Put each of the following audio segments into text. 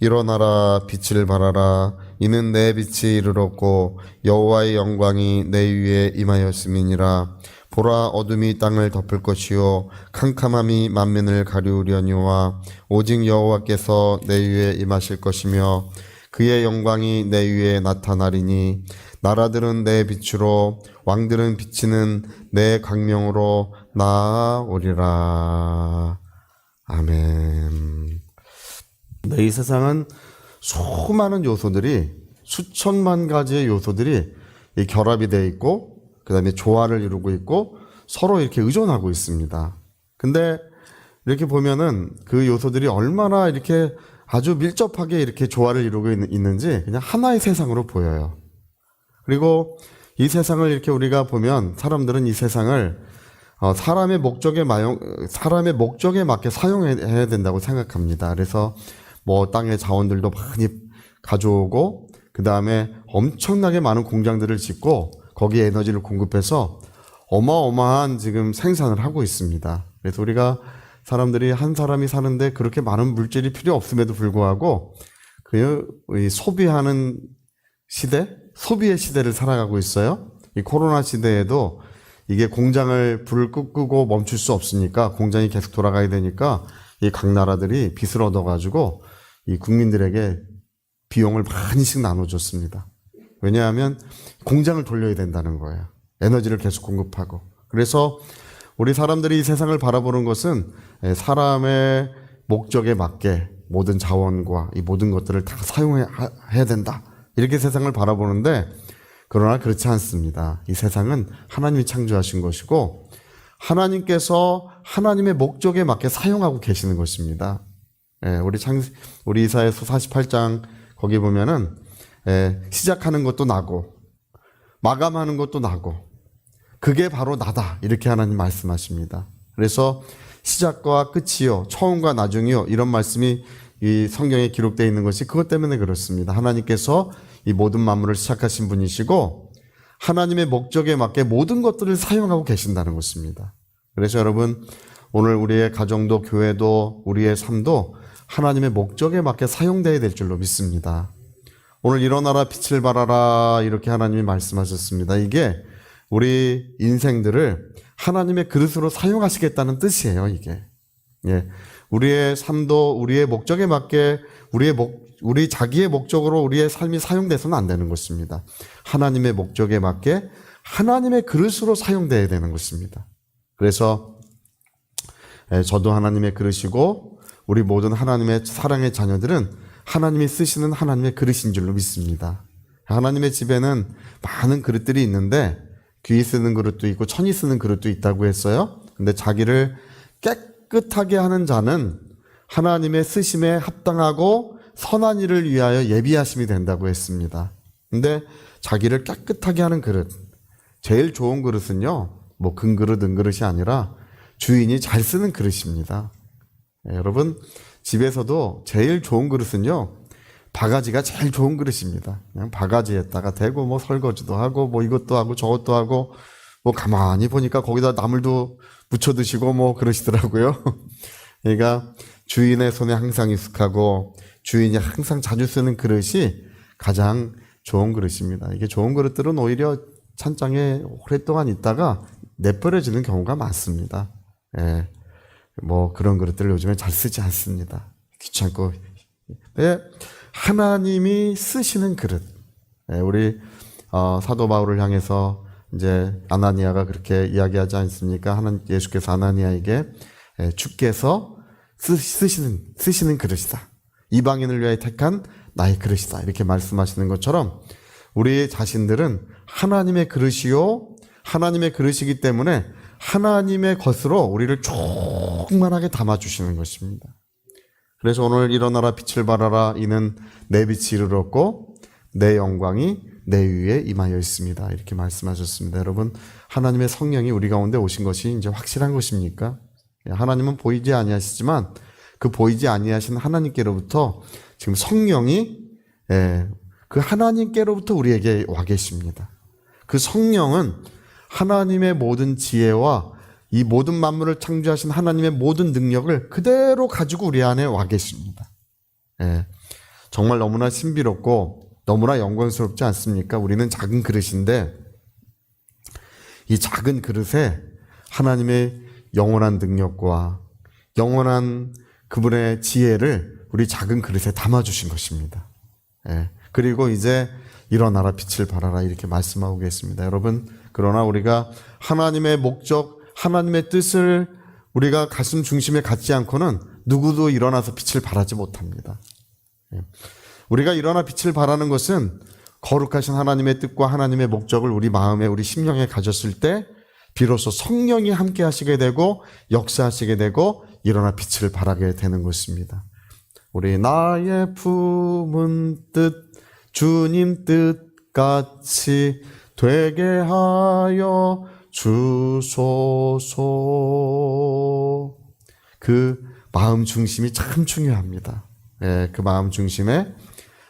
일어나라 빛을 발하라. 이는 내 빛이 이르렀고 여호와의 영광이 내 위에 임하였음이니라. 보라 어둠이 땅을 덮을 것이요 캄캄함이 만면을 가리우려니와 오직 여호와께서 내 위에 임하실 것이며 그의 영광이 내 위에 나타나리니 나라들은 내 빛으로 왕들은 비치는 내 광명으로 나아오리라. 아멘. 네, 이 세상은 수많은 요소들이 수천만 가지의 요소들이 이 결합이 되어 있고 그다음에 조화를 이루고 있고 서로 이렇게 의존하고 있습니다. 근데 이렇게 보면은 그 요소들이 얼마나 이렇게 아주 밀접하게 이렇게 조화를 이루고 있는- 있는지 그냥 하나의 세상으로 보여요. 그리고 이 세상을 이렇게 우리가 보면 사람들은 이 세상을 어, 사람의 목적에 마용, 사람의 목적에 맞게 사용해야 된다고 생각합니다. 그래서 뭐 땅의 자원들도 많이 가져오고 그 다음에 엄청나게 많은 공장들을 짓고 거기에 에너지를 공급해서 어마어마한 지금 생산을 하고 있습니다. 그래서 우리가 사람들이 한 사람이 사는데 그렇게 많은 물질이 필요 없음에도 불구하고 그이 소비하는 시대, 소비의 시대를 살아가고 있어요. 이 코로나 시대에도 이게 공장을 불을 끄고 멈출 수 없으니까 공장이 계속 돌아가야 되니까 이 각 나라들이 빚을 얻어가지고 이 국민들에게 비용을 많이씩 나눠줬습니다. 왜냐하면 공장을 돌려야 된다는 거예요. 에너지를 계속 공급하고. 그래서 우리 사람들이 이 세상을 바라보는 것은 예, 사람의 목적에 맞게 모든 자원과 이 모든 것들을 다 사용해야 된다. 이렇게 세상을 바라보는데 그러나 그렇지 않습니다. 이 세상은 하나님이 창조하신 것이고 하나님께서 하나님의 목적에 맞게 사용하고 계시는 것입니다. 예, 우리 창 우리 이사에서 48장 거기 보면은 예, 시작하는 것도 나고 마감하는 것도 나고 그게 바로 나다 이렇게 하나님 말씀하십니다. 그래서 시작과 끝이요 처음과 나중이요 이런 말씀이 이 성경에 기록되어 있는 것이 그것 때문에 그렇습니다. 하나님께서 이 모든 만물을 시작하신 분이시고 하나님의 목적에 맞게 모든 것들을 사용하고 계신다는 것입니다. 그래서 여러분 오늘 우리의 가정도 교회도 우리의 삶도 하나님의 목적에 맞게 사용되어야 될 줄로 믿습니다. 오늘 일어나라 빛을 발하라 이렇게 하나님이 말씀하셨습니다. 이게 우리 인생들을 하나님의 그릇으로 사용하시겠다는 뜻이에요, 이게. 예. 우리의 삶도 우리의 목적에 맞게 우리의 목, 우리 자기의 목적으로 우리의 삶이 사용돼서는 안 되는 것입니다. 하나님의 목적에 맞게 하나님의 그릇으로 사용돼야 되는 것입니다. 그래서 예, 저도 하나님의 그릇이고 우리 모든 하나님의 사랑의 자녀들은 하나님이 쓰시는 하나님의 그릇인 줄로 믿습니다. 하나님의 집에는 많은 그릇들이 있는데 귀히 쓰는 그릇도 있고 천이 쓰는 그릇도 있다고 했어요. 근데 자기를 깨끗하게 하는 자는 하나님의 쓰심에 합당하고 선한 일을 위하여 예비하심이 된다고 했습니다. 근데 자기를 깨끗하게 하는 그릇, 제일 좋은 그릇은요, 뭐 금 그릇, 은 그릇이 아니라 주인이 잘 쓰는 그릇입니다. 예, 여러분, 집에서도 제일 좋은 그릇은요, 바가지가 제일 좋은 그릇입니다. 그냥 바가지에다가 대고 뭐 설거지도 하고 뭐 이것도 하고 저것도 하고 뭐 가만히 보니까 거기다 나물도 묻혀 드시고 뭐 그러시더라고요. 그러니까 주인의 손에 항상 익숙하고 주인이 항상 자주 쓰는 그릇이 가장 좋은 그릇입니다. 이게 좋은 그릇들은 오히려 찬장에 오랫동안 있다가 내버려지는 경우가 많습니다. 예. 뭐 그런 그릇들을 요즘에 잘 쓰지 않습니다. 귀찮고. 네. 하나님이 쓰시는 그릇. 예, 우리 어, 사도 바울을 향해서 이제 아나니아가 그렇게 이야기하지 않습니까? 하나님 예수께서 아나니아에게 예, 주께서 쓰, 쓰시는 쓰시는 그릇이다. 이방인을 위하여 택한 나의 그릇이다. 이렇게 말씀하시는 것처럼 우리 자신들은 하나님의 그릇이요 하나님의 그릇이기 때문에 하나님의 것으로 우리를 충만하게 담아 주시는 것입니다. 그래서 오늘 일어나라 빛을 발하라 이는 내 빛이 이르렀고 내 영광이 내 위에 임하여 있습니다. 이렇게 말씀하셨습니다. 여러분 하나님의 성령이 우리 가운데 오신 것이 이제 확실한 것입니까? 하나님은 보이지 아니하시지만 그 보이지 아니하신 하나님께로부터 지금 성령이 예, 그 하나님께로부터 우리에게 와 계십니다. 그 성령은 하나님의 모든 지혜와 이 모든 만물을 창조하신 하나님의 모든 능력을 그대로 가지고 우리 안에 와 계십니다. 예. 정말 너무나 신비롭고 너무나 영광스럽지 않습니까? 우리는 작은 그릇인데 이 작은 그릇에 하나님의 영원한 능력과 영원한 그분의 지혜를 우리 작은 그릇에 담아주신 것입니다. 예. 그리고 이제 일어나라 빛을 발하라 이렇게 말씀하고 계십니다. 여러분, 그러나 우리가 하나님의 목적, 하나님의 뜻을 우리가 가슴 중심에 갖지 않고는 누구도 일어나서 빛을 발하지 못합니다. 예. 우리가 일어나 빛을 발하는 것은 거룩하신 하나님의 뜻과 하나님의 목적을 우리 마음에 우리 심령에 가졌을 때 비로소 성령이 함께 하시게 되고 역사하시게 되고 일어나 빛을 발하게 되는 것입니다. 우리 나의 품은 뜻 주님 뜻 같이 되게 하여 주소서. 그 마음 중심이 참 중요합니다. 예, 그 마음 중심에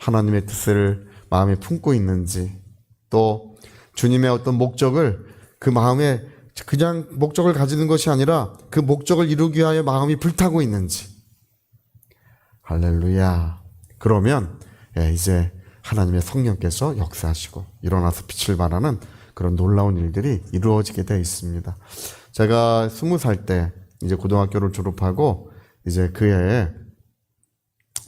하나님의 뜻을 마음에 품고 있는지 또 주님의 어떤 목적을 그 마음에 그냥 목적을 가지는 것이 아니라 그 목적을 이루기 위하여 마음이 불타고 있는지 할렐루야. 그러면 예, 이제 하나님의 성령께서 역사하시고 일어나서 빛을 발하는 그런 놀라운 일들이 이루어지게 되어 있습니다. 제가 스무 살 때 이제 고등학교를 졸업하고 이제 그 해에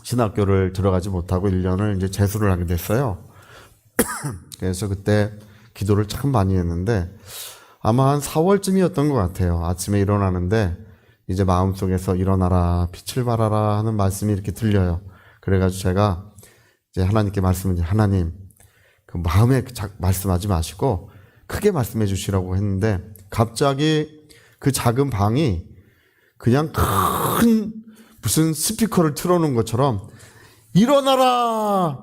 신학교를 들어가지 못하고 1년을 이제 재수를 하게 됐어요. 그래서 그때 기도를 참 많이 했는데 아마 한 4월쯤이었던 것 같아요. 아침에 일어나는데 이제 마음속에서 일어나라 빛을 발하라 하는 말씀이 이렇게 들려요. 그래가지고 제가 이제 하나님께 말씀을 하나님 그 마음에 자- 말씀하지 마시고 크게 말씀해 주시라고 했는데 갑자기 그 작은 방이 그냥 큰 무슨 스피커를 틀어놓은 것처럼 일어나라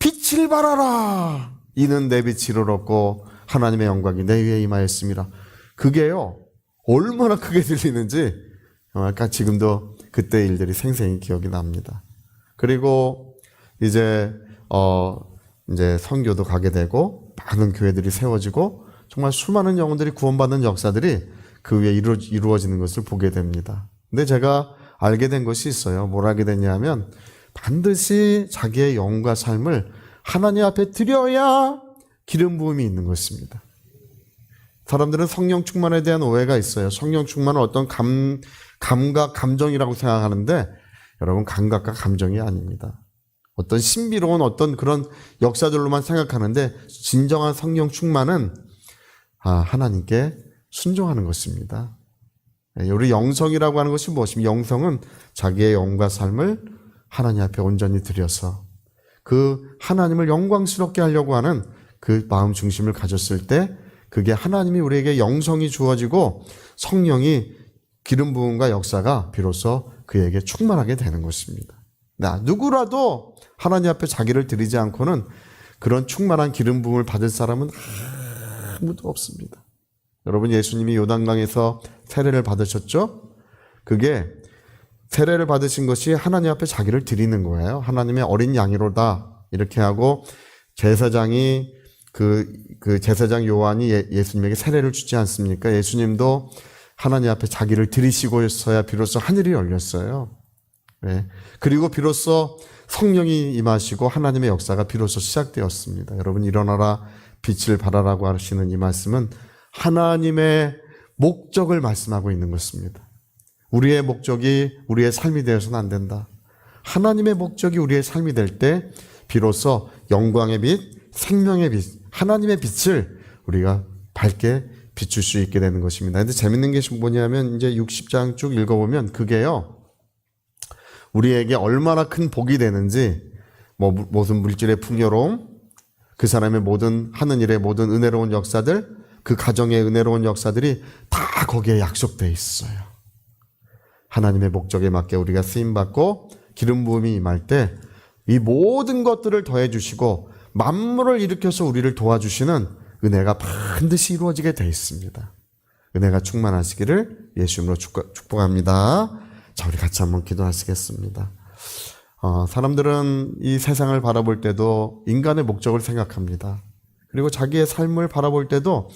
빛을 발하라 이는 내 빛이 이르렀고 하나님의 영광이 내 위에 임하였습니다. 그게요 얼마나 크게 들리는지 아까 지금도 그때 일들이 생생히 기억이 납니다. 그리고 이제 어 이제 선교도 가게 되고 많은 교회들이 세워지고 정말 수많은 영혼들이 구원받는 역사들이 그 위에 이루, 이루 어지는 것을 보게 됩니다. 근데 제가 알게 된 것이 있어요. 뭘 알게 됐냐면 반드시 자기의 영과 삶을 하나님 앞에 드려야 기름 부음이 있는 것입니다. 사람들은 성령 충만에 대한 오해가 있어요. 성령 충만은 어떤 감, 감각, 감정이라고 생각하는데 여러분 감각과 감정이 아닙니다. 어떤 신비로운 어떤 그런 역사들로만 생각하는데 진정한 성령 충만은 아, 하나님께 순종하는 것입니다. 예, 우리 영성이라고 하는 것이 무엇입니까? 영성은 자기의 영과 삶을 하나님 앞에 온전히 드려서 그 하나님을 영광스럽게 하려고 하는 그 마음 중심을 가졌을 때 그게 하나님이 우리에게 영성이 주어지고 성령이 기름 부음과 역사가 비로소 그에게 충만하게 되는 것입니다. 나 누구라도 하나님 앞에 자기를 드리지 않고는 그런 충만한 기름 부음을 받을 사람은 아무도 없습니다. 여러분 예수님이 요단강에서 세례를 받으셨죠? 그게 세례를 받으신 것이 하나님 앞에 자기를 드리는 거예요. 하나님의 어린 양이로다 이렇게 하고 제사장이 그, 그 제사장 요한이 예, 예수님에게 세례를 주지 않습니까? 예수님도 하나님 앞에 자기를 드리시고서야 비로소 하늘이 열렸어요. 네. 그리고 비로소 성령이 임하시고 하나님의 역사가 비로소 시작되었습니다. 여러분 일어나라 빛을 발하라고 하시는 이 말씀은 하나님의 목적을 말씀하고 있는 것입니다. 우리의 목적이 우리의 삶이 되어서는 안 된다. 하나님의 목적이 우리의 삶이 될 때 비로소 영광의 빛, 생명의 빛, 하나님의 빛을 우리가 밝게 비출 수 있게 되는 것입니다. 근데 재밌는 게 뭐냐면 이제 60장 쭉 읽어보면 그게요. 우리에게 얼마나 큰 복이 되는지 뭐 무슨 물질의 풍요로움, 그 사람의 모든 하는 일의 모든 은혜로운 역사들, 그 가정의 은혜로운 역사들이 다 거기에 약속되어 있어요. 하나님의 목적에 맞게 우리가 쓰임 받고 기름 부음이 임할 때 이 모든 것들을 더해 주시고 만물을 일으켜서 우리를 도와주시는 은혜가 반드시 이루어지게 되어 있습니다. 은혜가 충만하시기를 예수님으로 축- 축복합니다. 자, 우리 같이 한번 기도하시겠습니다. 어, 사람들은 이 세상을 바라볼 때도 인간의 목적을 생각합니다. 그리고 자기의 삶을 바라볼 때도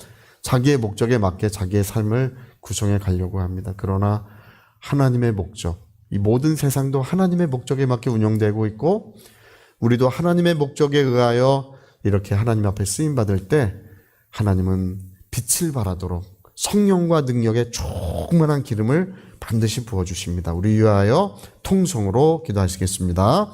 자기의 목적에 맞게 자기의 삶을 구성해 가려고 합니다. 그러나 하나님의 목적, 이 모든 세상도 하나님의 목적에 맞게 운영되고 있고 우리도 하나님의 목적에 의하여 이렇게 하나님 앞에 쓰임 받을 때 하나님은 빛을 발하도록 성령과 능력의 충만한 기름을 반드시 부어 주십니다. 우리 위하여 통성으로 기도하시겠습니다.